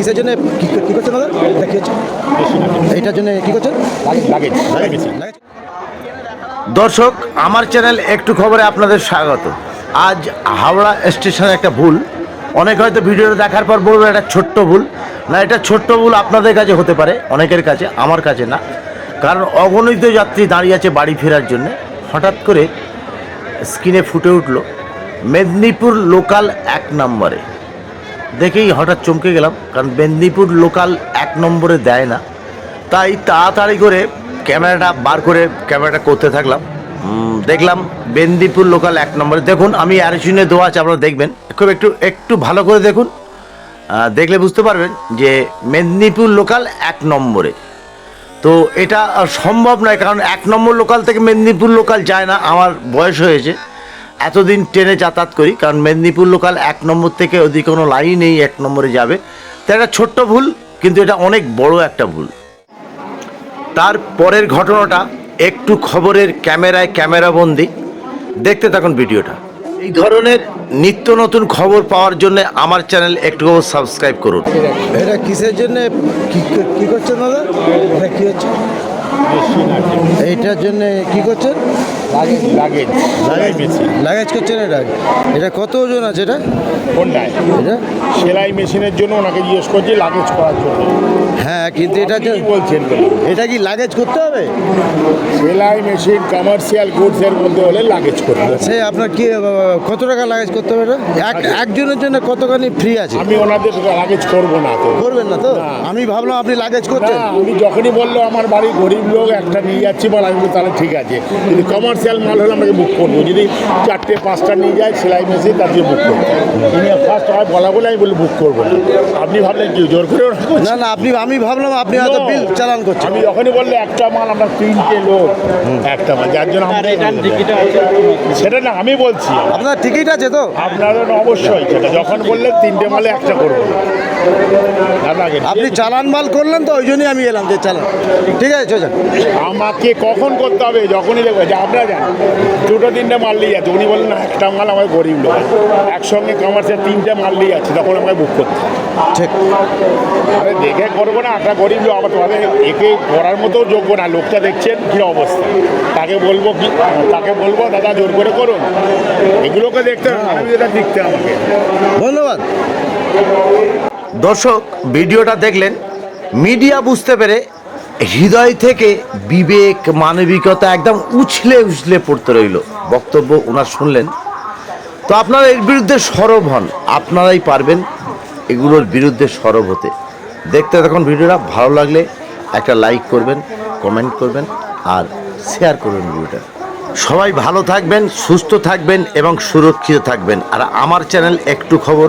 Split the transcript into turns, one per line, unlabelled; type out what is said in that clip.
কিসের জন্য কি করছেন দাদা এটা কি হচ্ছে। এইটার জন্য কি করছেন?
দর্শক আমার চ্যানেল একটু খবরে আপনাদের স্বাগত। আজ হাওড়া স্টেশনে একটা ভুল। অনেক হয়তো ভিডিওটা দেখার পর বলবে এটা ছোট্ট ভুল। না এটা ছোট্ট ভুল আপনাদের কাছে হতে পারে অনেকের কাছে আমার কাছে না। কারণ অগণিত যাত্রী দাঁড়িয়ে আছে বাড়ি ফেরার জন্য। হঠাৎ করে স্ক্রিনে ফুটে উঠল মেদিনীপুর লোকাল এক নম্বরে। দেখেই হঠাৎ চমকে গেলাম, কারণ মেদিনীপুর লোকাল এক নম্বরে দেয় না। তাই তাড়াতাড়ি করে ক্যামেরাটা বার করে ক্যামেরাটা করতে থাকলাম। দেখলাম মেদিনীপুর লোকাল এক নম্বরে। দেখুন, আমি অ্যারিশনে দেওয়া আছে, আপনারা দেখবেন। খুব একটু একটু ভালো করে দেখুন। দেখলে বুঝতে পারবেন যে মেদিনীপুর লোকাল এক নম্বরে। তো এটা সম্ভব নয়, কারণ এক নম্বর লোকাল থেকে মেদিনীপুর লোকাল যায় না, আমার বয়স হয়েছে। এতদিন ট্রেনে যাতায়াত করি কারণ মেদিনীপুর লোকাল এক নম্বর থেকে ওদিকে কোনো লাইন নেই এক নম্বরে যাবে। তো একটা ছোট্ট ভুল কিন্তু এটা অনেক বড় একটা ভুল। তার পরের ঘটনাটা একটু খবরের ক্যামেরায় ক্যামেরাবন্দি। দেখতে থাকুন ভিডিওটা। এই ধরনের নিত্য নতুন খবর পাওয়ার জন্য আমার চ্যানেল একটু সাবস্ক্রাইব করুন।
এটা কিসের জন্য? কি কি করছেন দাদা? এটা কি হচ্ছে? এইটার জন্য কি করছেন?
লাগেজ লাগেজ মেশিন
লাগেজ করছেন এটা এটা কত ওজন আছে এটা?
কোনটায়
এটা?
সেলাই মেশিনের জন্য ওনাকে জিজ্ঞেস করছি লাগেজ করার জন্য।
হ্যাঁ কিন্তু এটা
কি বলছেন? বলুন?
এটা কি লাগেজ করতে হবে?
সেলাই মেশিন কমার্শিয়াল গুডস এর মধ্যে হলে লাগেজ করতে হবে।
সে আপনার কি কত টাকা লাগেজ করতে হবে এটা? এক একজনের জন্য কতখানি ফ্রি আছে?
আমি ওনাদের লাগেজ করব না তো।
করবেন না তো? আমি ভাবলাম আপনি লাগেজ করছেন।
আমি যখনই বলল আমার বাড়ি গরিব লোক একটা নিয়ে যাচ্ছি বলে আমি তাহলে ঠিক আছে। যদি কমার্শিয়াল মাল হলে আমাকে বুক করব। যদি চারটে পাঁচটা নিয়ে যায় সেলাই মেশিন তার দিয়ে বুক করব। তিনি ফার্স্ট হয় বলা বলে আমি বলি বুক করব না। আপনি ভাবলেন কি জোর করে
না না আপনি আমি ভাবলাম আপনি হয়তো. বিল চালান করছেন।
আমি যখনই বললে একটা মাল আমরা তিনটে লোক একটা মাল যার জন্য সেটা না আমি বলছি।
আপনার টিকিট আছে তো?
আপনারও না অবশ্যই সেটা। যখন বললেন তিনটে মালে একটা করব।
আপনি চালান মাল করলেন তো ওই জন্যই আমি এলাম যে চালান। ঠিক আছে চলে
আমাকে কখন করতে হবে যখনই দেখব যে আপনারা জান দুটো তিনটে মাল নিয়ে যাচ্ছে। উনি বললেন না একটা মাল আমার গরিব লোক একসঙ্গে কমার্সের তিনটে মাল নিয়ে যাচ্ছে তখন আমাকে বুক করতে
ঠিক।
আরে দেখে করব না একটা গরিব লোক আবার তোমাদের একে করার মতো যোগ্য না লোকটা দেখছেন কী অবস্থা? তাকে বলব কি তাকে বলব দাদা জোর করে করুন। এগুলোকে দেখতে হবে আমি এটা দেখতে আমাকে।
ধন্যবাদ।
দর্শক, ভিডিওটা দেখলেন, মিডিয়া বুঝতে পেরে হৃদয় থেকে বিবেক, মানবিকতা একদম উছলে উছলে পড়তে রইল। বক্তব্য ওনার শুনলেন। তো আপনারা এর বিরুদ্ধে সরব হন। আপনারাই পারবেন এগুলোর বিরুদ্ধে সরব হতে। দেখতে তখন ভিডিওটা, ভালো লাগলে একটা লাইক করবেন, কমেন্ট করবেন আর শেয়ার করবেন ভিডিওটা। সবাই ভালো থাকবেন, সুস্থ থাকবেন এবং সুরক্ষিত থাকবেন। আর আমার চ্যানেল একটু খবর